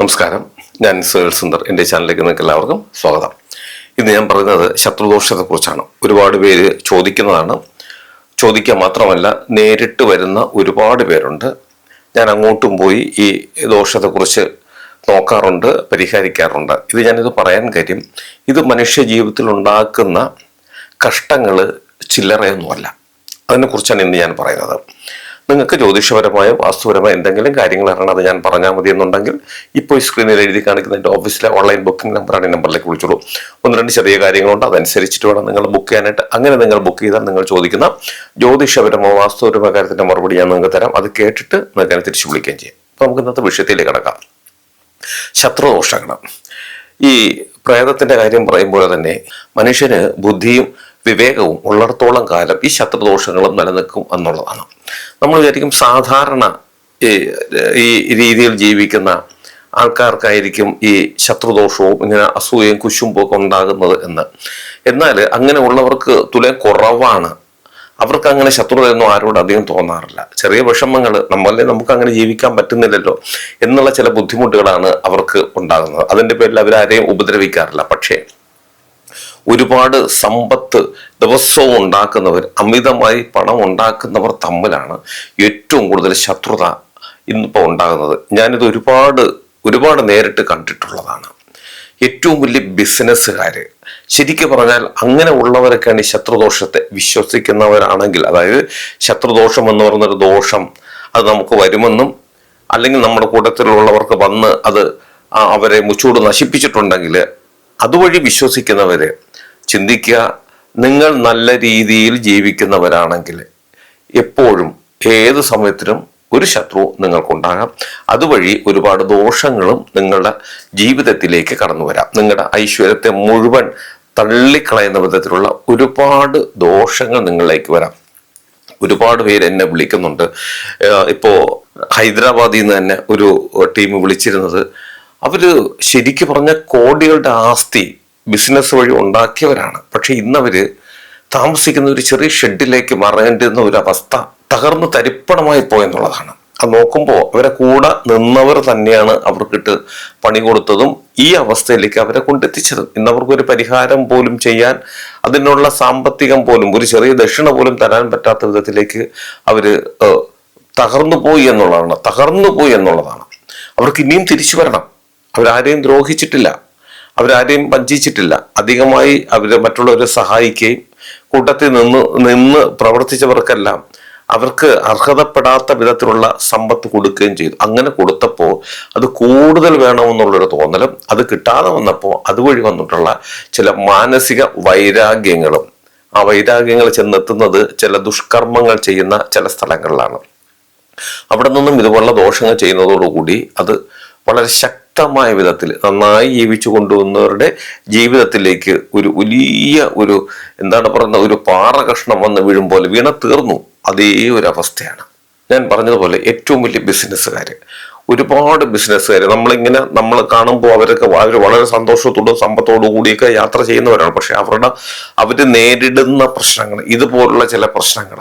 നമസ്കാരം. ഞാൻ സുനിൽ സുന്ദർ. എന്റെ ചാനലിലേക്ക് നിങ്ങൾക്ക് എല്ലാവർക്കും സ്വാഗതം. ഇന്ന് ഞാൻ പറയുന്നത് ശത്രുദോഷത്തെക്കുറിച്ചാണ്. ഒരുപാട് പേര് ചോദിക്കുന്നതാണ്. ചോദിക്കുക മാത്രമല്ല നേരിട്ട് വരുന്ന ഒരുപാട് പേരുണ്ട്. ഞാൻ അങ്ങോട്ടും പോയി ഈ ദോഷത്തെക്കുറിച്ച് നോക്കാറുണ്ട് പരിഹരിക്കാറുണ്ട്. ഇത് ഞാനിത് പറയാൻ കാര്യം ഇത് മനുഷ്യ ജീവിതത്തിൽ ഉണ്ടാക്കുന്ന കഷ്ടങ്ങൾ ചില്ലറയൊന്നുമല്ല. അതിനെക്കുറിച്ചാണ് ഇന്ന് ഞാൻ പറയുന്നത്. നിങ്ങൾക്ക് ജ്യോതിഷപരമായ വാസ്തുപരമായ എന്തെങ്കിലും കാര്യങ്ങൾ അറിയണം അത് ഞാൻ പറഞ്ഞാൽ മതി എന്നുണ്ടെങ്കിൽ ഇപ്പോൾ ഈ സ്ക്രീനിൽ എഴുതി കാണിക്കുന്ന എന്റെ ഓഫീസിലെ ഓൺലൈൻ ബുക്കിംഗ് നമ്പറാണ് ഈ നമ്പറിലേക്ക് വിളിച്ചോളൂ. ഒന്ന് രണ്ട് ചെറിയ കാര്യങ്ങളുണ്ട്. അതനുസരിച്ചിട്ട് വേണം നിങ്ങൾ ബുക്ക് ചെയ്യാനായിട്ട്. അങ്ങനെ നിങ്ങൾ ബുക്ക് ചെയ്താൽ നിങ്ങൾ ചോദിക്കുന്ന ജ്യോതിഷപരമോ വാസ്തുപരമോ കാര്യത്തിന്റെ മറുപടി ഞാൻ നിങ്ങൾക്ക് തരാം. അത് കേട്ടിട്ട് നിങ്ങൾക്ക് അതിനെ തിരിച്ചു വിളിക്കുകയും ചെയ്യാം. അപ്പോൾ നമുക്ക് ഇന്നത്തെ വിഷയത്തിലേക്ക് കിടക്കാം. ശത്രുദോഷങ്ങൾ. ഈ പ്രേതത്തിന്റെ കാര്യം പറയുമ്പോൾ തന്നെ മനുഷ്യന് ബുദ്ധിയും വിവേകവും ഉള്ളിടത്തോളം കാലം ഈ ശത്രുദോഷങ്ങളും നിലനിൽക്കും എന്നുള്ളതാണ്. നമ്മൾ വിചാരിക്കും സാധാരണ ഈ രീതിയിൽ ജീവിക്കുന്ന ആൾക്കാർക്കായിരിക്കും ഈ ശത്രുദോഷവും ഇങ്ങനെ അസൂയയും ഒക്കെ ഉണ്ടാകുന്നത് എന്ന്. എന്നാൽ അങ്ങനെ ഉള്ളവർക്ക് തുലം കുറവാണ്. അവർക്ക് അങ്ങനെ ശത്രുതയൊന്നും ആരോട് അധികം തോന്നാറില്ല. ചെറിയ വിഷമങ്ങൾ നമ്മളെ നമുക്ക് അങ്ങനെ ജീവിക്കാൻ പറ്റുന്നില്ലല്ലോ എന്നുള്ള ചില ബുദ്ധിമുട്ടുകളാണ് അവർക്ക് ഉണ്ടാകുന്നത്. അതിന്റെ പേരിൽ അവരാരെയും ഉപദ്രവിക്കാറില്ല. പക്ഷേ ഒരുപാട് സമ്പത്ത് ദിവസവും ഉണ്ടാക്കുന്നവർ അമിതമായി പണം ഉണ്ടാക്കുന്നവർ തമ്മിലാണ് ഏറ്റവും കൂടുതൽ ശത്രുത ഇന്നിപ്പോൾ ഉണ്ടാകുന്നത്. ഞാനിത് ഒരുപാട് ഒരുപാട് നേരിട്ട് കണ്ടിട്ടുള്ളതാണ്. ഏറ്റവും വലിയ ബിസിനസ്സുകാർ ശരിക്കും പറഞ്ഞാൽ അങ്ങനെ ഉള്ളവരൊക്കെയാണ് ഈ ശത്രുദോഷത്തെ വിശ്വസിക്കുന്നവരാണെങ്കിൽ അതായത് ശത്രുദോഷം എന്ന് പറയുന്നൊരു ദോഷം അത് നമുക്ക് വരുമെന്നും അല്ലെങ്കിൽ നമ്മുടെ കൂട്ടത്തിലുള്ളവർക്ക് വന്ന് അത് അവരെ മുച്ചൂട് നശിപ്പിച്ചിട്ടുണ്ടെങ്കിൽ അതുവഴി വിശ്വസിക്കുന്നവര് ചിന്തിക്കുക നിങ്ങൾ നല്ല രീതിയിൽ ജീവിക്കുന്നവരാണെങ്കിൽ എപ്പോഴും ഏത് സമയത്തിനും ഒരു ശത്രു നിങ്ങൾക്കുണ്ടാകാം. അതുവഴി ഒരുപാട് ദോഷങ്ങളും നിങ്ങളുടെ ജീവിതത്തിലേക്ക് കടന്നു വരാം. നിങ്ങളുടെ ഐശ്വര്യത്തെ മുഴുവൻ തള്ളിക്കളയുന്ന വിധത്തിലുള്ള ഒരുപാട് ദോഷങ്ങൾ നിങ്ങളിലേക്ക് വരാം. ഒരുപാട് പേര് എന്നെ വിളിക്കുന്നുണ്ട്. ഇപ്പോൾ ഇപ്പോ ഹൈദരാബാദിൽ നിന്ന് തന്നെ ഒരു ടീം വിളിച്ചിരുന്നത്. അവർ ശരിക്കു പറഞ്ഞ കോടികളുടെ ആസ്തി ബിസിനസ് വഴി ഉണ്ടാക്കിയവരാണ്. പക്ഷെ ഇന്നവര് താമസിക്കുന്ന ഒരു ചെറിയ ഷെഡിലേക്ക് മറയേണ്ടുന്ന ഒരു അവസ്ഥ തകർന്ന് തരിപ്പണമായി പോയെന്നുള്ളതാണ്. അത് നോക്കുമ്പോൾ അവരെ കൂടെ നിന്നവർ തന്നെയാണ് അവർക്കിട്ട് പണി കൊടുത്തതും ഈ അവസ്ഥയിലേക്ക് അവരെ കൊണ്ടെത്തിച്ചതും. ഇന്ന് അവർക്കൊരു പരിഹാരം പോലും ചെയ്യാൻ അതിനുള്ള സാമ്പത്തികം പോലും ഒരു ചെറിയ ദക്ഷിണ പോലും തരാൻ പറ്റാത്ത വിധത്തിലേക്ക് ഏഹ്, തകർന്നു പോയി എന്നുള്ളതാണ് തകർന്നു പോയി എന്നുള്ളതാണ്. അവർക്ക് ഇനിയും തിരിച്ചു വരണം. അവരാരെയും ദ്രോഹിച്ചിട്ടില്ല. അവരാരെയും വഞ്ചിച്ചിട്ടില്ല. അധികമായി അവരെ മറ്റുള്ളവരെ സഹായിക്കുകയും കൂട്ടത്തിൽ നിന്ന് നിന്ന് പ്രവർത്തിച്ചവർക്കെല്ലാം അവർക്ക് അർഹതപ്പെടാത്ത വിധത്തിലുള്ള സമ്പത്ത് കൊടുക്കുകയും ചെയ്തു. അങ്ങനെ കൊടുത്തപ്പോൾ അത് കൂടുതൽ വേണമെന്നുള്ളൊരു തോന്നലും അത് കിട്ടാതെ വന്നപ്പോൾ അതുവഴി വന്നിട്ടുള്ള ചില മാനസിക വൈരാഗ്യങ്ങളും ആ വൈരാഗ്യങ്ങൾ ചെന്നെത്തുന്നത് ചില ദുഷ്കർമ്മങ്ങൾ ചെയ്യുന്ന ചില സ്ഥലങ്ങളിലാണ്. അവിടെ നിന്നും ഇതുപോലുള്ള ദോഷങ്ങൾ ചെയ്യുന്നതോടുകൂടി അത് വളരെ ശക്തമായ വിധത്തിൽ നന്നായി ജീവിച്ചു കൊണ്ടുവന്നവരുടെ ജീവിതത്തിലേക്ക് ഒരു വലിയ ഒരു എന്താണ് പറയുന്നത് ഒരു പാറ കഷ്ണം വന്ന് വീഴും പോലെ വീണ തീർന്നു. അതേ ഒരു അവസ്ഥയാണ്. ഞാൻ പറഞ്ഞതുപോലെ ഏറ്റവും വലിയ ബിസിനസ്സുകാർ ഒരുപാട് ബിസിനസ്സുകാർ നമ്മളിങ്ങനെ നമ്മൾ കാണുമ്പോൾ അവരൊക്കെ അവർ വളരെ സന്തോഷത്തോടും സമ്പത്തോടു കൂടിയൊക്കെ യാത്ര ചെയ്യുന്നവരാണ്. പക്ഷെ അവരുടെ അവർ നേരിടുന്ന പ്രശ്നങ്ങൾ ഇതുപോലുള്ള ചില പ്രശ്നങ്ങൾ.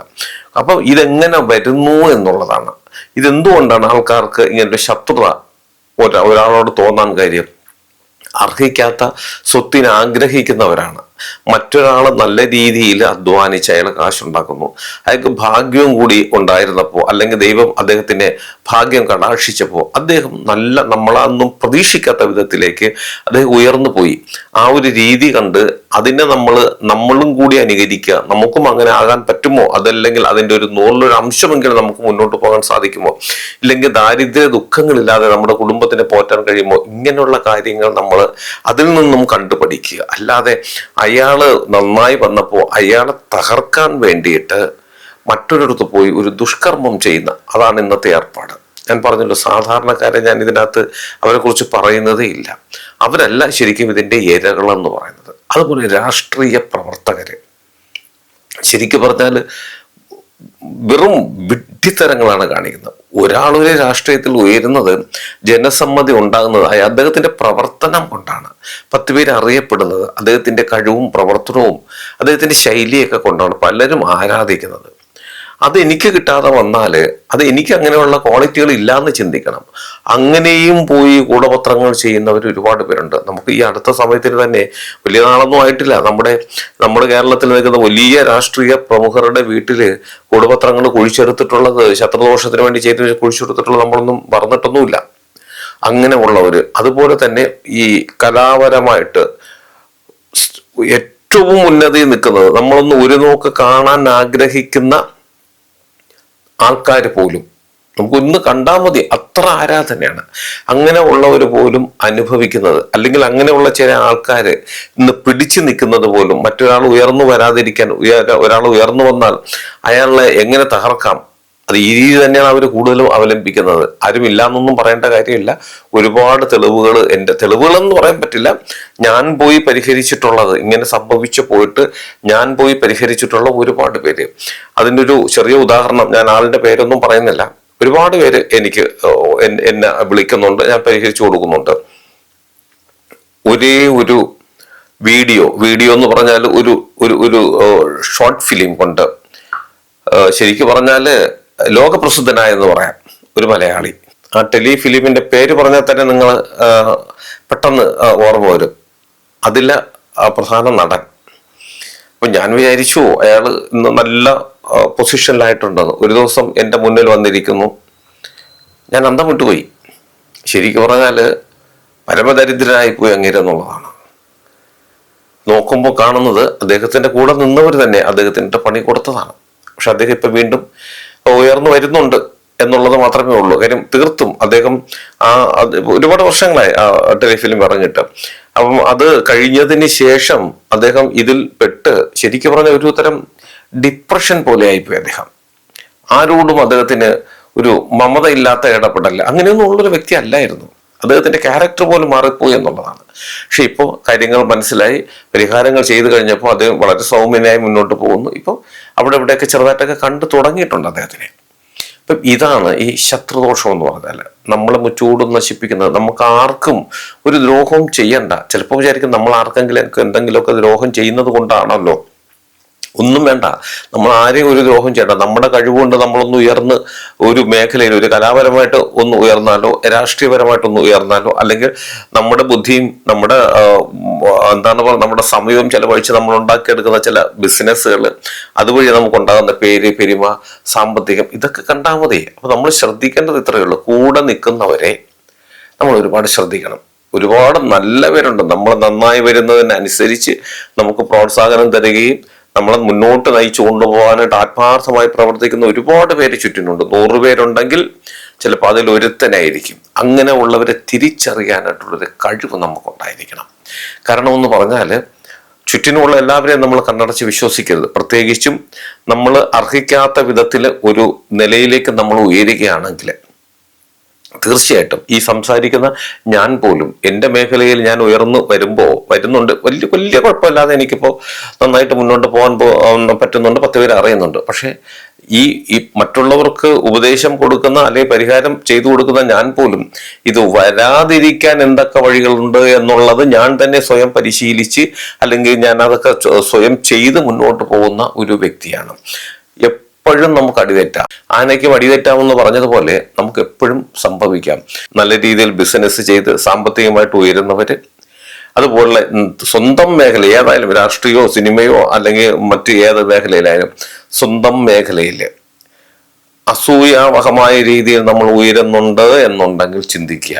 അപ്പം ഇതെങ്ങനെ വരുന്നു എന്നുള്ളതാണ്. ഇതെന്തുകൊണ്ടാണ് ആൾക്കാർക്ക് ഇങ്ങനൊരു ശത്രുത ഒരാളോട് തോന്നാൻ കാര്യം അർഹിക്കാത്ത സ്വത്തിന് ആഗ്രഹിക്കുന്നവരാണ്. മറ്റൊരാൾ നല്ല രീതിയിൽ അധ്വാനിച്ച് അയാൾ കാശുണ്ടാക്കുന്നു. അയാൾക്ക് ഭാഗ്യവും കൂടി ഉണ്ടായിരുന്നപ്പോൾ അല്ലെങ്കിൽ ദൈവം അദ്ദേഹത്തിന്റെ ഭാഗ്യം കടാക്ഷിച്ചപ്പോൾ അദ്ദേഹം നല്ല നമ്മളൊന്നും പ്രതീക്ഷിക്കാത്ത വിധത്തിലേക്ക് അദ്ദേഹം ഉയർന്നു പോയി. ആ ഒരു രീതി കണ്ട് അതിനെ നമ്മൾ നമ്മളും കൂടി അനുകരിക്കുക. നമുക്കും അങ്ങനെ ആകാൻ പറ്റുമോ? അതല്ലെങ്കിൽ അതിന്റെ ഒരു നൂറിലൊരു അംശമെങ്കിലും നമുക്ക് മുന്നോട്ട് പോകാൻ സാധിക്കുമോ? ഇല്ലെങ്കിൽ ദാരിദ്ര്യ ദുഃഖങ്ങളില്ലാതെ നമ്മുടെ കുടുംബത്തിനെ പോറ്റാൻ കഴിയുമോ? ഇങ്ങനെയുള്ള കാര്യങ്ങൾ നമ്മൾ അതിൽ നിന്നും കണ്ടുപഠിക്കുക. അല്ലാതെ അയാൾ നന്നായി വന്നപ്പോൾ അയാളെ തകർക്കാൻ വേണ്ടിയിട്ട് മറ്റൊരിടത്ത് പോയി ഒരു ദുഷ്കർമ്മം ചെയ്യുന്ന അതാണ് ഇന്നത്തെ ഏർപ്പാട്. ഞാൻ പറഞ്ഞല്ലോ സാധാരണക്കാരെ ഞാൻ ഇതിനകത്ത് അവരെക്കുറിച്ച് പറയുന്നതേ ഇല്ല അവരല്ല ശരിക്കും ഇതിന്റെ ഇരകളെന്ന് പറയുന്നത്. അതുപോലെ രാഷ്ട്രീയ പ്രവർത്തകർ ശരിക്കും പറഞ്ഞാൽ വെറും വിഡ്ഢിത്തരങ്ങളാണ് കാണിക്കുന്നത്. ഒരാളൊരു രാഷ്ട്രീയത്തിൽ ഉയരുന്നത് ജനസമ്മതി ഉണ്ടാകുന്നതായ അദ്ദേഹത്തിന്റെ പ്രവർത്തനം കൊണ്ടാണ്. പത്ത് പേര് അറിയപ്പെടുന്നത് അദ്ദേഹത്തിന്റെ കഴിവും പ്രവർത്തനവും അദ്ദേഹത്തിന്റെ ശൈലിയൊക്കെ കൊണ്ടാണ് പലരും ആരാധിക്കുന്നത്. അത് എനിക്ക് കിട്ടാതെ വന്നാൽ അത് എനിക്ക് അങ്ങനെയുള്ള ക്വാളിറ്റികൾ ഇല്ലാന്ന് ചിന്തിക്കണം. അങ്ങനെയും പോയി കൂടപത്രങ്ങൾ ചെയ്യുന്നവർ ഒരുപാട് പേരുണ്ട്. നമുക്ക് ഈ അടുത്ത സമയത്തിന് തന്നെ വലിയ നാളൊന്നും ആയിട്ടില്ല. നമ്മുടെ നമ്മുടെ കേരളത്തിൽ നിൽക്കുന്ന വലിയ രാഷ്ട്രീയ പ്രമുഖരുടെ വീട്ടിൽ കൂടപത്രങ്ങൾ കുഴിച്ചെടുത്തിട്ടുള്ളത് ശത്രുദോഷത്തിന് വേണ്ടി ചെയ്ത് കുഴിച്ചെടുത്തിട്ടുള്ളത് നമ്മളൊന്നും പറഞ്ഞിട്ടൊന്നുമില്ല അങ്ങനെ ഉള്ളവര്. അതുപോലെ തന്നെ ഈ കലാപരമായിട്ട് ഏറ്റവും ഉന്നതിയിൽ നിൽക്കുന്നത് നമ്മളൊന്ന് ഒരു നോക്ക് കാണാൻ ആഗ്രഹിക്കുന്ന ആൾക്കാർ പോലും. നമുക്ക് ഒന്ന് കണ്ടാൽ മതി അത്ര ആരാധനയാണ്. അങ്ങനെ ഉള്ളവർ പോലും അനുഭവിക്കുന്നത് അല്ലെങ്കിൽ അങ്ങനെയുള്ള ചില ആൾക്കാർ ഇന്ന് പിടിച്ചു നിൽക്കുന്നത് പോലും മറ്റൊരാൾ ഉയർന്നു വരാതിരിക്കാൻ ഒരാൾ ഉയർന്നു വന്നാൽ അയാളെ എങ്ങനെ തകർക്കാം? അത് ഈ രീതി തന്നെയാണ് അവർ കൂടുതലും അവലംബിക്കുന്നത്. ആരും എന്നൊന്നും പറയേണ്ട കാര്യമില്ല. ഒരുപാട് തെളിവുകൾ എന്റെ തെളിവുകളെന്ന് പറയാൻ പറ്റില്ല. ഞാൻ പോയി പരിഹരിച്ചിട്ടുള്ളത് ഇങ്ങനെ സംഭവിച്ചു പോയിട്ട് ഞാൻ പോയി പരിഹരിച്ചിട്ടുള്ള ഒരുപാട് പേര്. അതിന്റെ ഒരു ചെറിയ ഉദാഹരണം ഞാൻ ആളിന്റെ പേരൊന്നും പറയുന്നില്ല. ഒരുപാട് പേര് എനിക്ക് എന്നെ വിളിക്കുന്നുണ്ട് ഞാൻ പരിഹരിച്ചു കൊടുക്കുന്നുണ്ട്. ഒരേ ഒരു വീഡിയോ വീഡിയോ എന്ന് പറഞ്ഞാൽ ഒരു ഒരു ഒരു ഷോർട്ട് ഫിലിം കൊണ്ട്. ശരിക്കും പറഞ്ഞാൽ ലോകപ്രസിദ്ധനായെന്ന് പറയാം ഒരു മലയാളി. ആ ടെലിഫിലിമിന്റെ പേര് പറഞ്ഞാൽ തന്നെ നിങ്ങൾ പെട്ടെന്ന് ഓർമ്മ വരും. അതിലെ പ്രധാന നടൻ. അപ്പൊ ഞാൻ വിചാരിച്ചു അയാൾ ഇന്ന് നല്ല പൊസിഷനിലായിട്ടുണ്ടെന്ന് ഒരു ദിവസം എന്റെ മുന്നിൽ വന്നിരിക്കുന്നു. ഞാൻ അന്തം വിട്ടുപോയി. ശരിക്കും പറഞ്ഞാൽ പരമദരിദ്രനായി പോയി അങ്ങേരെന്നുള്ളതാണ് നോക്കുമ്പോൾ കാണുന്നത് അദ്ദേഹത്തിന്റെ കൂടെ നിന്നവർ തന്നെ അദ്ദേഹത്തിന്റെ പണി കൊടുത്തതാണ്. പക്ഷെ അദ്ദേഹം ഇപ്പൊ വീണ്ടും ഉയർന്നു വരുന്നുണ്ട് എന്നുള്ളത് മാത്രമേ ഉള്ളൂ. കാര്യം തീർത്തും അദ്ദേഹം ആ ഒരുപാട് വർഷങ്ങളായി ആ ടെലിഫിലിം പറഞ്ഞിട്ട്. അപ്പം അത് കഴിഞ്ഞതിന് ശേഷം അദ്ദേഹം ഇതിൽ പെട്ട് ശരിക്കും പറഞ്ഞ ഒരു തരം ഡിപ്രഷൻ പോലെ ആയിപ്പോയി അദ്ദേഹം. ആരോടും അദ്ദേഹത്തിന് ഒരു മമത മമതയില്ലാത്ത ഇടപെടൽ അങ്ങനെയൊന്നും ഉള്ളൊരു വ്യക്തി അല്ലായിരുന്നു. അദ്ദേഹത്തിന്റെ ക്യാരക്ടർ പോലും മാറിപ്പോയി എന്നുള്ളതാണ്. പക്ഷെ ഇപ്പോൾ കാര്യങ്ങൾ മനസ്സിലായി. പരിഹാരങ്ങൾ ചെയ്തു കഴിഞ്ഞപ്പോൾ അദ്ദേഹം വളരെ സൗമ്യനായി മുന്നോട്ട് പോകുന്നു. ഇപ്പോൾ അവിടെ ഇവിടെയൊക്കെ ചെറുതായിട്ടൊക്കെ കണ്ടു തുടങ്ങിയിട്ടുണ്ട് അദ്ദേഹത്തിനെ. അപ്പം ഇതാണ് ഈ ശത്രുദോഷം എന്ന് പറഞ്ഞാൽ നമ്മൾ മുച്ചൂടും നശിപ്പിക്കുന്നത്. നമുക്ക് ആർക്കും ഒരു ദ്രോഹവും ചെയ്യണ്ട. ചിലപ്പോൾ വിചാരിക്കും നമ്മൾ ആർക്കെങ്കിലും എന്തെങ്കിലുമൊക്കെ ദ്രോഹം ചെയ്യുന്നത് കൊണ്ടാണല്ലോ. ഒന്നും വേണ്ട. നമ്മൾ ആരെയും ഒരു ദ്രോഹം ചെയ്യണ്ട. നമ്മുടെ കഴിവുകൊണ്ട് നമ്മളൊന്ന് ഉയർന്ന് ഒരു മേഖലയിൽ ഒരു കലാപരമായിട്ട് ഒന്ന് ഉയർന്നാലോ രാഷ്ട്രീയപരമായിട്ടൊന്ന് ഉയർന്നാലോ അല്ലെങ്കിൽ നമ്മുടെ ബുദ്ധിയും നമ്മുടെ എന്താണ് പറയുക നമ്മുടെ സമയവും ചെലവഴിച്ച് നമ്മൾ ഉണ്ടാക്കിയെടുക്കുന്ന ചില ബിസിനസ്സുകൾ അതുവഴി നമുക്കുണ്ടാകുന്ന പേര് പെരുമ സാമ്പത്തികം ഇതൊക്കെ കണ്ടാൽ മതി. അപ്പൊ നമ്മൾ ശ്രദ്ധിക്കേണ്ടത് ഇത്രയേ ഉള്ളൂ. കൂടെ നിൽക്കുന്നവരെ നമ്മൾ ഒരുപാട് ശ്രദ്ധിക്കണം. ഒരുപാട് നല്ല പേരുണ്ട്. നമ്മൾ നന്നായി വരുന്നതിനനുസരിച്ച് നമുക്ക് പ്രോത്സാഹനം തരികയും നമ്മളെ മുന്നോട്ട് നയിച്ചു കൊണ്ടുപോകാനായിട്ട് ആത്മാർത്ഥമായി പ്രവർത്തിക്കുന്ന ഒരുപാട് പേര് ചുറ്റിനുണ്ട്. നൂറ് പേരുണ്ടെങ്കിൽ ചിലപ്പോൾ അതിൽ ഒരുത്തനായിരിക്കും. അങ്ങനെ ഉള്ളവരെ തിരിച്ചറിയാനായിട്ടുള്ളൊരു കഴിവ് നമുക്കുണ്ടായിരിക്കണം. കാരണം എന്ന് പറഞ്ഞാൽ ചുറ്റിനുമുള്ള എല്ലാവരെയും നമ്മൾ കണ്ണടച്ച് വിശ്വസിക്കരുത്. പ്രത്യേകിച്ചും നമ്മൾ അർഹിക്കാത്ത വിധത്തിൽ ഒരു നിലയിലേക്ക് നമ്മൾ ഉയരുകയാണെങ്കിൽ തീർച്ചയായിട്ടും. ഈ സംസാരിക്കുന്ന ഞാൻ പോലും എന്റെ മേഖലയിൽ ഞാൻ ഉയർന്നു വരുമ്പോൾ വരുന്നുണ്ട്. വലിയ വലിയ കുഴപ്പമില്ലാതെ എനിക്കിപ്പോൾ നന്നായിട്ട് മുന്നോട്ട് പോകാൻ പറ്റുന്നുണ്ട്. പത്ത് പേര് അറിയുന്നുണ്ട്. പക്ഷേ ഈ ഈ മറ്റുള്ളവർക്ക് ഉപദേശം കൊടുക്കുന്ന അല്ലെങ്കിൽ പരിഹാരം ചെയ്തു കൊടുക്കുന്ന ഞാൻ പോലും ഇത് വരാതിരിക്കാൻ എന്തൊക്കെ വഴികളുണ്ട് എന്നുള്ളത് ഞാൻ തന്നെ സ്വയം പരിശീലിച്ച് അല്ലെങ്കിൽ ഞാൻ അതൊക്കെ സ്വയം ചെയ്ത് മുന്നോട്ട് പോകുന്ന ഒരു വ്യക്തിയാണ്. എപ്പോഴും നമുക്ക് അടിതെറ്റാം. ആനയ്ക്കും അടിതെറ്റാമെന്ന് പറഞ്ഞതുപോലെ നമുക്ക് എപ്പോഴും സംഭവിക്കാം. നല്ല രീതിയിൽ ബിസിനസ് ചെയ്ത് സാമ്പത്തികമായിട്ട് ഉയരുന്നവര് അതുപോലെ സ്വന്തം മേഖല ഏതായാലും രാഷ്ട്രീയമോ സിനിമയോ അല്ലെങ്കിൽ മറ്റ് ഏത് മേഖലയിലായാലും സ്വന്തം മേഖലയിൽ അസൂയാവഹമായ രീതിയിൽ നമ്മൾ ഉയരുന്നുണ്ട് എന്നുണ്ടെങ്കിൽ ചിന്തിക്കുക.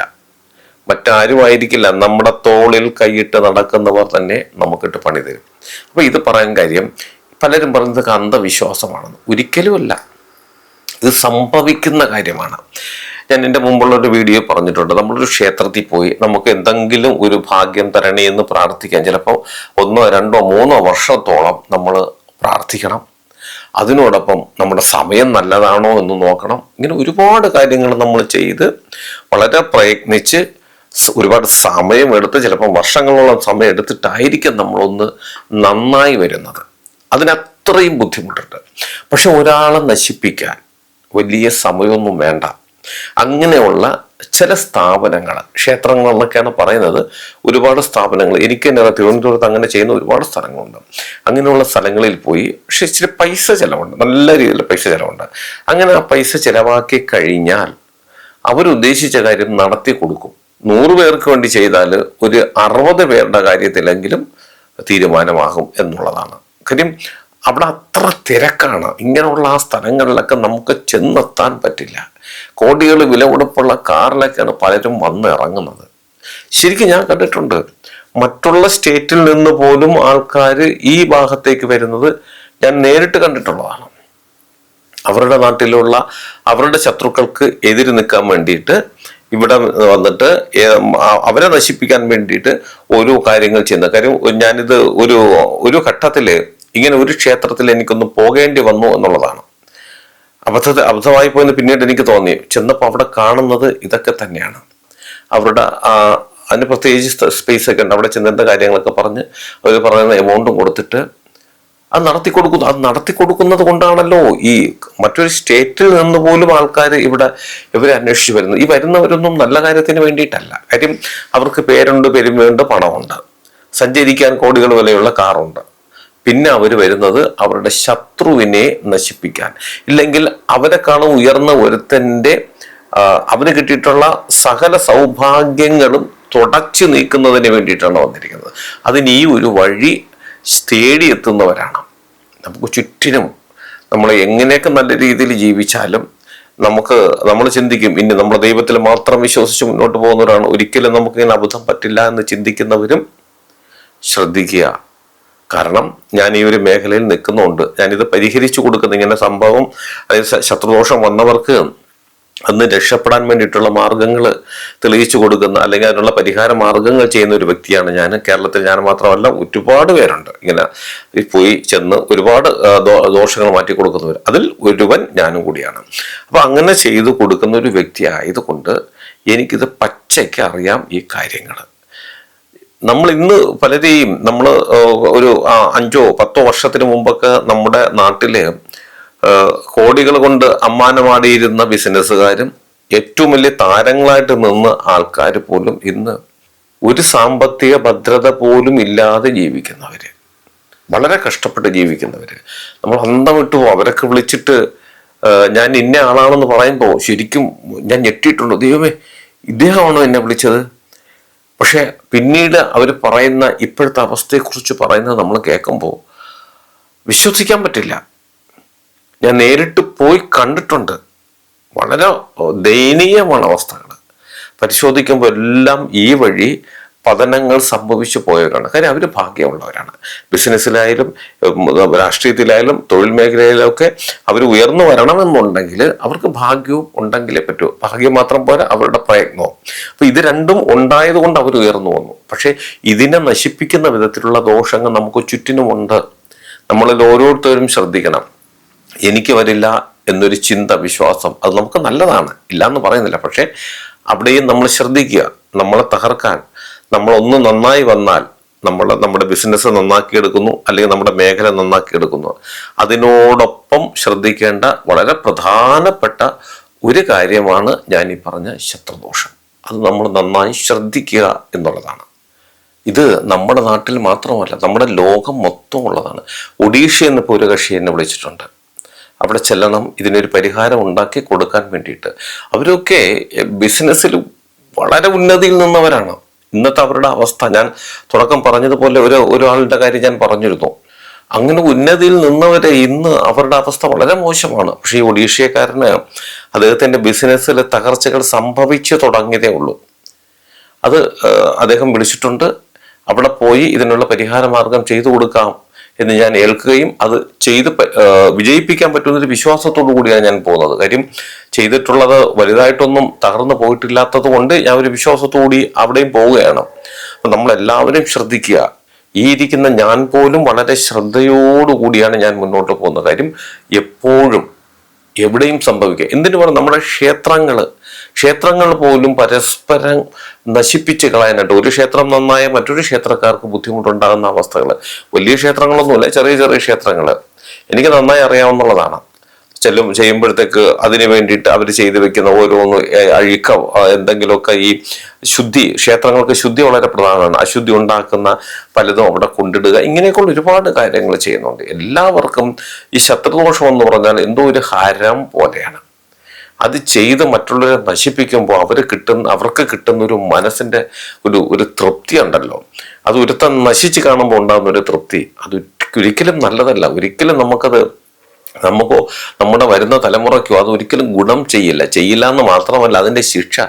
മറ്റാരും ആയിരിക്കില്ല നമ്മുടെ തോളിൽ കൈയിട്ട് നടക്കുന്നവർ തന്നെ നമുക്കിട്ട് പണി തരും അപ്പൊ ഇത് പറയാൻ കാര്യം പലരും പറയുന്നത് അന്ധവിശ്വാസമാണെന്ന്. ഒരിക്കലുമല്ല. ഇത് സംഭവിക്കുന്ന കാര്യമാണ്. ഞാൻ എന്റെ മുമ്പുള്ള ഒരു വീഡിയോ പറഞ്ഞിട്ടുണ്ട്. നമ്മളൊരു ക്ഷേത്രത്തിൽ പോയി നമുക്ക് എന്തെങ്കിലും ഒരു ഭാഗ്യം തരണേ എന്ന് പ്രാർത്ഥിക്കാൻ ചിലപ്പോൾ ഒന്നോ രണ്ടോ മൂന്നോ വർഷത്തോളം നമ്മൾ പ്രാർത്ഥിക്കണം. അതിനോടൊപ്പം നമ്മുടെ സമയം നല്ലതാണോ എന്ന് നോക്കണം. ഇങ്ങനെ ഒരുപാട് കാര്യങ്ങൾ നമ്മൾ ചെയ്ത് വളരെ പ്രയത്നിച്ച് ഒരുപാട് സമയമെടുത്ത് ചിലപ്പം വർഷങ്ങളോളം സമയം എടുത്തിട്ടായിരിക്കും നമ്മളൊന്ന് നന്നായി വരുന്നത്. അതിനത്രയും ബുദ്ധിമുട്ടുണ്ട്. പക്ഷെ ഒരാളെ നശിപ്പിക്കാൻ വലിയ സമയമൊന്നും വേണ്ട. അങ്ങനെയുള്ള ചില സ്ഥാപനങ്ങൾ ക്ഷേത്രങ്ങൾ എന്നൊക്കെയാണ് പറയുന്നത്. ഒരുപാട് സ്ഥാപനങ്ങൾ എനിക്ക് തന്നെ തിരുവനന്തപുരത്ത് അങ്ങനെ ചെയ്യുന്ന ഒരുപാട് സ്ഥലങ്ങളുണ്ട്. അങ്ങനെയുള്ള സ്ഥലങ്ങളിൽ പോയി പക്ഷെ ഇച്ചിരി പൈസ ചിലവുണ്ട്. നല്ല രീതിയിൽ പൈസ ചിലവുണ്ട്. അങ്ങനെ ആ പൈസ ചിലവാക്കി കഴിഞ്ഞാൽ അവരുദ്ദേശിച്ച കാര്യം നടത്തി കൊടുക്കും. നൂറ് പേർക്ക് വേണ്ടി ചെയ്താൽ ഒരു അറുപത് പേരുടെ കാര്യത്തിലെങ്കിലും തീരുമാനമാകും എന്നുള്ളതാണ്. കാര്യം അവിടെ അത്ര തിരക്കാണ്. ഇങ്ങനെയുള്ള ആ സ്ഥലങ്ങളിലൊക്കെ നമുക്ക് ചെന്നെത്താൻ പറ്റില്ല. കോടികൾ വില കൊടുപ്പുള്ള കാറിലൊക്കെയാണ് പലരും വന്ന് ഇറങ്ങുന്നത്. ശരിക്കും ഞാൻ കണ്ടിട്ടുണ്ട്. മറ്റുള്ള സ്റ്റേറ്റിൽ നിന്ന് പോലും ആൾക്കാർ ഈ ഭാഗത്തേക്ക് വരുന്നത് ഞാൻ നേരിട്ട് കണ്ടിട്ടുള്ളതാണ്. അവരുടെ നാട്ടിലുള്ള അവരുടെ ശത്രുക്കൾക്ക് എതിര് നിൽക്കാൻ വേണ്ടിയിട്ട് ഇവിടെ വന്നിട്ട് അവരെ നശിപ്പിക്കാൻ വേണ്ടിയിട്ട് ഓരോ കാര്യങ്ങൾ ചെയ്യുന്ന കാര്യം ഞാനിത് ഒരു ഒരു ഘട്ടത്തിൽ ഇങ്ങനെ ഒരു ക്ഷേത്രത്തിൽ എനിക്കൊന്ന് പോകേണ്ടി വന്നു എന്നുള്ളതാണ്. അബദ്ധത്തെ അബദ്ധമായി പോയെന്ന് പിന്നീട് എനിക്ക് തോന്നി. ചെന്നപ്പോൾ അവിടെ കാണുന്നത് ഇതൊക്കെ തന്നെയാണ്. അവരുടെ ആ അതിന് പ്രത്യേകിച്ച് സ്പേസ് ഒക്കെ ഉണ്ട്. അവിടെ ചെന്നേണ്ട കാര്യങ്ങളൊക്കെ പറഞ്ഞ് അവർ പറയുന്ന എമൗണ്ടും കൊടുത്തിട്ട് അത് നടത്തി കൊടുക്കുന്നു അത് നടത്തി കൊടുക്കുന്നത് കൊണ്ടാണല്ലോ ഈ മറ്റൊരു സ്റ്റേറ്റിൽ നിന്ന് പോലും ആൾക്കാർ ഇവിടെ ഇവരെ അന്വേഷിച്ച് വരുന്നത്. ഈ വരുന്നവരൊന്നും നല്ല കാര്യത്തിന് വേണ്ടിയിട്ടല്ല. കാര്യം അവർക്ക് പേരുണ്ട് പെരുമയുണ്ട് പണമുണ്ട്. സഞ്ചരിക്കാൻ കോടികൾ വിലയുള്ള കാറുണ്ട്. പിന്നെ അവർ വരുന്നത് അവരുടെ ശത്രുവിനെ നശിപ്പിക്കാൻ. ഇല്ലെങ്കിൽ അവരെക്കാളും ഉയർന്ന ഒരുത്തന്റെ അവന് കിട്ടിയിട്ടുള്ള സകല സൗഭാഗ്യങ്ങളും തുടച്ചു നീക്കുന്നതിന് വേണ്ടിയിട്ടാണ് വന്നിരിക്കുന്നത്. അതിന് ഈ ഒരു വഴി തേടിയെത്തുന്നവരാണ് നമുക്ക് ചുറ്റിനും നമ്മൾ എങ്ങനെയൊക്കെ നല്ല രീതിയിൽ ജീവിച്ചാലും നമുക്ക് നമ്മൾ ചിന്തിക്കും ഇനി നമ്മൾ ദൈവത്തിൽ മാത്രം വിശ്വസിച്ച് മുന്നോട്ട് പോകുന്നവരാണ്. ഒരിക്കലും നമുക്ക് ഇങ്ങനെ അബദ്ധം പറ്റില്ല എന്ന് ചിന്തിക്കുന്നവരും ശ്രദ്ധിക്കുക. കാരണം ഞാൻ ഈ ഒരു മേഖലയിൽ നിൽക്കുന്നുണ്ട്. ഞാനിത് പരിഹരിച്ചു കൊടുക്കുന്ന ഇങ്ങനെ സംഭവം അതായത് ശത്രുദോഷം വന്നവർക്ക് അന്ന് രക്ഷപ്പെടാൻ വേണ്ടിയിട്ടുള്ള മാർഗങ്ങൾ തെളിയിച്ചു കൊടുക്കുന്ന അല്ലെങ്കിൽ അതിനുള്ള പരിഹാര മാർഗങ്ങൾ ചെയ്യുന്ന ഒരു വ്യക്തിയാണ് ഞാൻ. കേരളത്തിൽ ഞാൻ മാത്രമല്ല ഒരുപാട് പേരുണ്ട്. ഇങ്ങനെ പോയി ചെന്ന് ഒരുപാട് ദോഷങ്ങൾ മാറ്റി കൊടുക്കുന്നവർ അതിൽ ഒരുവൻ ഞാനും കൂടിയാണ്. അപ്പൊ അങ്ങനെ ചെയ്തു കൊടുക്കുന്ന ഒരു വ്യക്തി ആയതുകൊണ്ട് എനിക്കിത് പച്ചയ്ക്ക് അറിയാം ഈ കാര്യങ്ങൾ നമ്മൾ ഇന്ന് പലരെയും നമ്മൾ ഒരു അഞ്ചോ പത്തോ വർഷത്തിന് മുമ്പൊക്കെ നമ്മുടെ നാട്ടിലെ കോടികൾ കൊണ്ട് അമ്മാനമാടിയിരുന്ന ബിസിനസ്സുകാരും ഏറ്റവും വലിയ താരങ്ങളായിട്ട് നിന്ന ആൾക്കാർ പോലും ഇന്ന് ഒരു സാമ്പത്തിക ഭദ്രത പോലും ഇല്ലാതെ ജീവിക്കുന്നവര്. വളരെ കഷ്ടപ്പെട്ട് ജീവിക്കുന്നവര്. നമ്മൾ അന്തം വിട്ടു അവരൊക്കെ വിളിച്ചിട്ട് ഞാൻ ഇന്ന ആളാണെന്ന് പറയുമ്പോൾ ശരിക്കും ഞാൻ ഞെട്ടിയിട്ടുണ്ട്. ദൈവമേ ഇദ്ദേഹമാണോ എന്നെ വിളിച്ചത്? പക്ഷെ പിന്നീട് അവർ പറയുന്ന ഇപ്പോഴത്തെ അവസ്ഥയെക്കുറിച്ച് പറയുന്നത് നമ്മൾ കേൾക്കുമ്പോൾ വിശ്വസിക്കാൻ പറ്റില്ല. ഞാൻ നേരിട്ട് പോയി കണ്ടിട്ടുണ്ട്. വളരെ ദയനീയമാണ് അവസ്ഥകൾ പരിശോധിക്കുമ്പോൾ എല്ലാം ഈ വഴി പതനങ്ങൾ സംഭവിച്ചു പോയവരാണ്. കാര്യം അവർ ഭാഗ്യമുള്ളവരാണ്. ബിസിനസ്സിലായാലും രാഷ്ട്രീയത്തിലായാലും തൊഴിൽ മേഖലയിലും ഒക്കെ അവർ ഉയർന്നു വരണമെന്നുണ്ടെങ്കിൽ അവർക്ക് ഭാഗ്യവും ഉണ്ടെങ്കിലേ പറ്റൂ. ഭാഗ്യം മാത്രം പോരാ അവരുടെ പ്രയത്നവും. അപ്പൊ ഇത് രണ്ടും ഉണ്ടായതുകൊണ്ട് അവർ ഉയർന്നു വന്നു. പക്ഷേ ഇതിനെ നശിപ്പിക്കുന്ന വിധത്തിലുള്ള ദോഷങ്ങൾ നമുക്ക് ചുറ്റിനുമുണ്ട് നമ്മളിൽ ഓരോരുത്തരും ശ്രദ്ധിക്കണം. എനിക്ക് വരില്ല എന്നൊരു ചിന്ത വിശ്വാസം അത് നമുക്ക് നല്ലതാണ്. ഇല്ല എന്ന് പറയുന്നില്ല. പക്ഷേ അവിടെയും നമ്മൾ ശ്രദ്ധിക്കുക. നമ്മളെ തകർക്കാൻ. നമ്മളൊന്ന് നന്നായി വന്നാൽ നമ്മൾ നമ്മുടെ ബിസിനസ് നന്നാക്കിയെടുക്കുന്നു അല്ലെങ്കിൽ നമ്മുടെ മേഖല നന്നാക്കിയെടുക്കുന്നു. അതിനോടൊപ്പം ശ്രദ്ധിക്കേണ്ട വളരെ പ്രധാനപ്പെട്ട ഒരു കാര്യമാണ് ഞാൻ ഈ പറഞ്ഞ ശത്രുദോഷം. അത് നമ്മൾ നന്നായി ശ്രദ്ധിക്കുക എന്നുള്ളതാണ്. ഇത് നമ്മുടെ നാട്ടിൽ മാത്രമല്ല നമ്മുടെ ലോകം മൊത്തം ഉള്ളതാണ്. ഒഡീഷ എന്ന ഒരു കക്ഷി എന്നെ വിളിച്ചിട്ടുണ്ട്. അവിടെ ചെല്ലണം ഇതിനൊരു പരിഹാരം ഉണ്ടാക്കി കൊടുക്കാൻ വേണ്ടിയിട്ട്. അവരൊക്കെ ബിസിനസ്സിൽ വളരെ ഉന്നതിയിൽ നിന്നവരാണ്. ഇന്നത്തെ അവരുടെ അവസ്ഥ ഞാൻ തുടക്കം പറഞ്ഞതുപോലെ ഒരു ഒരാളുടെ കാര്യം ഞാൻ പറഞ്ഞിരുന്നു. അങ്ങനെ ഉന്നതിയിൽ നിന്നവരെ ഇന്ന് അവരുടെ അവസ്ഥ വളരെ മോശമാണ്. പക്ഷേ ഈ ഒഡീഷക്കാരന് അദ്ദേഹത്തിന്റെ ബിസിനസ്സിൽ തകർച്ചകൾ സംഭവിച്ചു തുടങ്ങിയതേ ഉള്ളൂ. അത് അദ്ദേഹം വിളിച്ചിട്ടുണ്ട്. അവിടെ പോയി ഇതിനുള്ള പരിഹാര മാർഗം ചെയ്തു കൊടുക്കാം. എന്ന് ഞാൻ ഏൽക്കുകയും അത് ചെയ്ത് വിജയിപ്പിക്കാൻ പറ്റുന്നൊരു വിശ്വാസത്തോടു കൂടിയാണ് ഞാൻ പോകുന്നത്. കാര്യം ചെയ്തിട്ടുള്ളത് വലുതായിട്ടൊന്നും തകർന്നു പോയിട്ടില്ലാത്തത് കൊണ്ട് ഞാൻ ഒരു വിശ്വാസത്തോടി അവിടെയും പോവുകയാണ്. അപ്പം നമ്മളെല്ലാവരും ശ്രദ്ധിക്കുക. ഈ ഇരിക്കുന്ന ഞാൻ പോലും വളരെ ശ്രദ്ധയോടുകൂടിയാണ് ഞാൻ മുന്നോട്ട് പോകുന്ന കാര്യം എപ്പോഴും എവിടെയും സംഭവിക്കുക. എന്തിനു പറഞ്ഞാൽ നമ്മുടെ ക്ഷേത്രങ്ങൾ ക്ഷേത്രങ്ങൾ പോലും പരസ്പരം നശിപ്പിച്ച് കളയാനായിട്ട് ഒരു ക്ഷേത്രം നന്നായ മറ്റൊരു ക്ഷേത്രക്കാർക്ക് ബുദ്ധിമുട്ടുണ്ടാകുന്ന അവസ്ഥകൾ. വലിയ ക്ഷേത്രങ്ങളൊന്നുമില്ല ചെറിയ ചെറിയ ക്ഷേത്രങ്ങൾ എനിക്ക് നന്നായി അറിയാവുന്നതാണ്. ചെല്ലും ചെയ്യുമ്പോഴത്തേക്ക് അതിന് വേണ്ടിയിട്ട് അവർ ചെയ്തു വെക്കുന്ന ഓരോന്ന് അഴുക്ക എന്തെങ്കിലുമൊക്കെ ഈ ശുദ്ധി ക്ഷേത്രങ്ങൾക്ക് ശുദ്ധി വളരെ പ്രധാനമാണ്. അശുദ്ധി ഉണ്ടാക്കുന്ന പലതും അവിടെ കൊണ്ടിടുക ഇങ്ങനെയൊക്കെയുള്ള ഒരുപാട് കാര്യങ്ങൾ ചെയ്യുന്നുണ്ട്. എല്ലാവർക്കും ഈ ശത്രുദോഷം എന്ന് പറഞ്ഞാൽ എന്തോ ഒരു ഹരം പോലെയാണ്. അത് ചെയ്ത് മറ്റുള്ളവരെ നശിപ്പിക്കുമ്പോൾ അവർ കിട്ടുന്ന അവർക്ക് കിട്ടുന്ന ഒരു മനസ്സിന്റെ ഒരു ഒരു തൃപ്തി ഉണ്ടല്ലോ. അത് ഒരുത്തൻ നശിച്ച് കാണുമ്പോൾ ഉണ്ടാകുന്ന ഒരു തൃപ്തി. അത് ഒരിക്കലും നല്ലതല്ല. ഒരിക്കലും നമുക്കത് നമുക്കോ നമ്മുടെ വരുന്ന തലമുറയ്ക്കോ അത് ഒരിക്കലും ഗുണം ചെയ്യില്ല. ചെയ്യില്ല എന്ന് മാത്രമല്ല അതിന്റെ ശിക്ഷ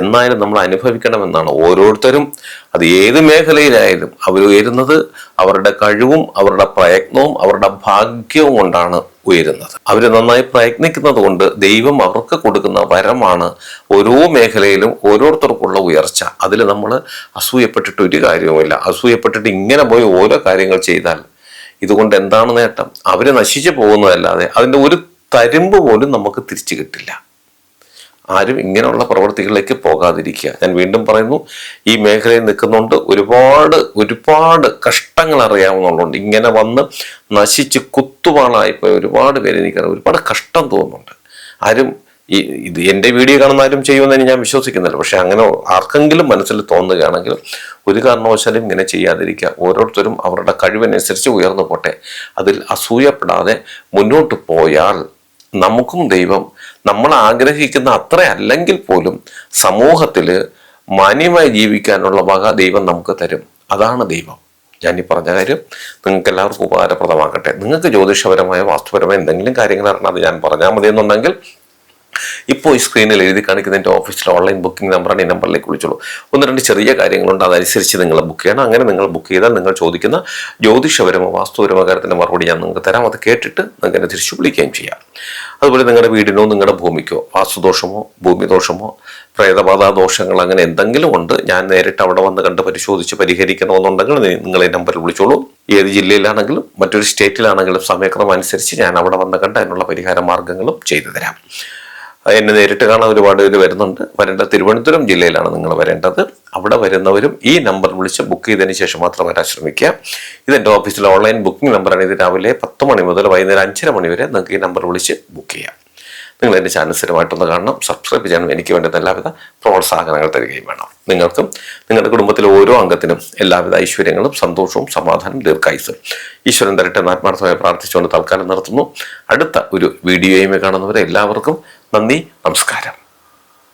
എന്നായാലും നമ്മൾ അനുഭവിക്കണമെന്നാണ്. ഓരോരുത്തരും അത് ഏത് മേഖലയിലായാലും അവർ ഉയരുന്നത് അവരുടെ കഴിവും അവരുടെ പ്രയത്നവും അവരുടെ ഭാഗ്യവും കൊണ്ടാണ് ഉയരുന്നത്. അവർ നന്നായി പ്രയത്നിക്കുന്നത് കൊണ്ട് ദൈവം അവർക്ക് കൊടുക്കുന്ന വരമാണ് ഓരോ മേഖലയിലും ഓരോരുത്തർക്കുള്ള ഉയർച്ച. അതിൽ നമ്മൾ അസൂയപ്പെട്ടിട്ട് ഒരു കാര്യവുമില്ല. അസൂയപ്പെട്ടിട്ട് ഇങ്ങനെ പോയി ഓരോ കാര്യങ്ങൾ ചെയ്താൽ ഇതുകൊണ്ട് എന്താണ് നേട്ടം? അവർ നശിച്ചു പോകുന്നതല്ലാതെ അതിന്റെ ഒരു തരുമ്പ് പോലും നമുക്ക് തിരിച്ചു കിട്ടില്ല. ആരും ഇങ്ങനെയുള്ള പ്രവൃത്തികളിലേക്ക് പോകാതിരിക്കുക. ഞാൻ വീണ്ടും പറയുന്നു ഈ മേഖലയിൽ നിൽക്കുന്നുണ്ട് ഒരുപാട് ഒരുപാട് കഷ്ടങ്ങൾ അറിയാവുന്നുള്ളതുകൊണ്ട് ഇങ്ങനെ വന്ന് നശിച്ച് കുത്തുവാളായിപ്പോയ ഒരുപാട് പേര് എനിക്കറിയാം. ഒരുപാട് കഷ്ടം തോന്നുന്നുണ്ട്. ആരും ഈ ഇത് എന്റെ വീഡിയോ കാണുന്ന ആരും ചെയ്യുമെന്ന് ഞാൻ വിശ്വസിക്കുന്നില്ല. പക്ഷെ അങ്ങനെ ആർക്കെങ്കിലും മനസ്സിൽ തോന്നുകയാണെങ്കിൽ ഒരു കാരണവശാലും ഇങ്ങനെ ചെയ്യാതിരിക്കുക. ഓരോരുത്തരും അവരുടെ കഴിവനുസരിച്ച് ഉയർന്നു പോട്ടെ. അതിൽ അസൂയപ്പെടാതെ മുന്നോട്ട് പോയാൽ നമുക്കും ദൈവം നമ്മൾ ആഗ്രഹിക്കുന്ന അത്ര അല്ലെങ്കിൽ പോലും സമൂഹത്തിൽ മാന്യമായി ജീവിക്കാനുള്ള വക ദൈവം നമുക്ക് തരും. അതാണ് ദൈവം. ഞാൻ ഈ പറഞ്ഞ കാര്യം നിങ്ങൾക്ക് എല്ലാവർക്കും ഉപകാരപ്രദമാകട്ടെ. നിങ്ങൾക്ക് ജ്യോതിഷപരമായ വാസ്തുപരമായ എന്തെങ്കിലും കാര്യങ്ങൾ അറിയണം അത് ഞാൻ പറഞ്ഞാൽ മതി എന്നുണ്ടെങ്കിൽ ഇപ്പോൾ ഈ സ്ക്രീനിൽ എഴുതി കാണിക്കുന്ന എന്റെ ഓഫീസിലെ ഓൺലൈൻ ബുക്കിംഗ് നമ്പറാണ് ഈ നമ്പറിലേക്ക് വിളിച്ചോളൂ. ഒന്ന് രണ്ട് ചെറിയ കാര്യങ്ങളുണ്ട് അതനുസരിച്ച് നിങ്ങൾ ബുക്ക് ചെയ്യണം. അങ്ങനെ നിങ്ങൾ ബുക്ക് ചെയ്താൽ നിങ്ങൾ ചോദിക്കുന്ന ജ്യോതിഷപരമോ വാസ്തുപരമോ കാര്യത്തിന്റെ മറുപടി ഞാൻ നിങ്ങൾക്ക് തരാം. അത് കേട്ടിട്ട് നിങ്ങൾക്ക് എന്നെ തിരിച്ചു വിളിക്കുകയും ചെയ്യാം. അതുപോലെ നിങ്ങളുടെ വീടിനോ നിങ്ങളുടെ ഭൂമിക്കോ വാസ്തുദോഷമോ ഭൂമിദോഷമോ പ്രേതബാധ ദോഷങ്ങൾ അങ്ങനെ എന്തെങ്കിലും ഉണ്ട് ഞാൻ നേരിട്ട് അവിടെ വന്ന് കണ്ട് പരിശോധിച്ച് പരിഹരിക്കണമെന്നുണ്ടെങ്കിൽ നിങ്ങൾ ഈ നമ്പറിൽ വിളിച്ചോളൂ. ഏത് ജില്ലയിലാണെങ്കിലും മറ്റൊരു സ്റ്റേറ്റിലാണെങ്കിലും സമയക്രമം അനുസരിച്ച് ഞാൻ അവിടെ വന്ന് കണ്ട് അതിനുള്ള പരിഹാര മാർഗങ്ങളും ചെയ്തു തരാം. എന്നെ നേരിട്ട് കാണാൻ ഒരുപാട് പേര് വരുന്നുണ്ട്. വരേണ്ട തിരുവനന്തപുരം ജില്ലയിലാണ് നിങ്ങൾ വരേണ്ടത്. അവിടെ വരുന്നവരും ഈ നമ്പർ വിളിച്ച് ബുക്ക് ചെയ്തതിന് ശേഷം മാത്രം വരാൻ ശ്രമിക്കുക. ഇതെന്റെ ഓഫീസിലെ ഓൺലൈൻ ബുക്കിംഗ് നമ്പറാണ് ഇത് രാവിലെ പത്ത് മണി മുതൽ വൈകുന്നേരം അഞ്ചര മണി വരെ നിങ്ങൾക്ക് ഈ നമ്പർ വിളിച്ച് ബുക്ക് ചെയ്യാം. നിങ്ങൾ എന്റെ ചാനൽ സ്ഥിരമായിട്ടൊന്ന് കാണണം. സബ്സ്ക്രൈബ് ചെയ്യണം എനിക്ക് വേണ്ടുന്ന എല്ലാവിധ പ്രോത്സാഹനങ്ങൾ തരികയും വേണം. നിങ്ങൾക്കും നിങ്ങളുടെ കുടുംബത്തിലെ ഓരോ അംഗത്തിനും എല്ലാവിധ ഐശ്വര്യങ്ങളും സന്തോഷവും സമാധാനവും ദീർഘായുസും ഈശ്വരൻ തരട്ടെ ആത്മാർത്ഥമായി പ്രാർത്ഥിച്ചുകൊണ്ട് തൽക്കാലം നിർത്തുന്നു. അടുത്ത ഒരു വീഡിയോയുമേ കാണുന്നവരെ എല്ലാവർക്കും നന്ദി നമസ്കാരം.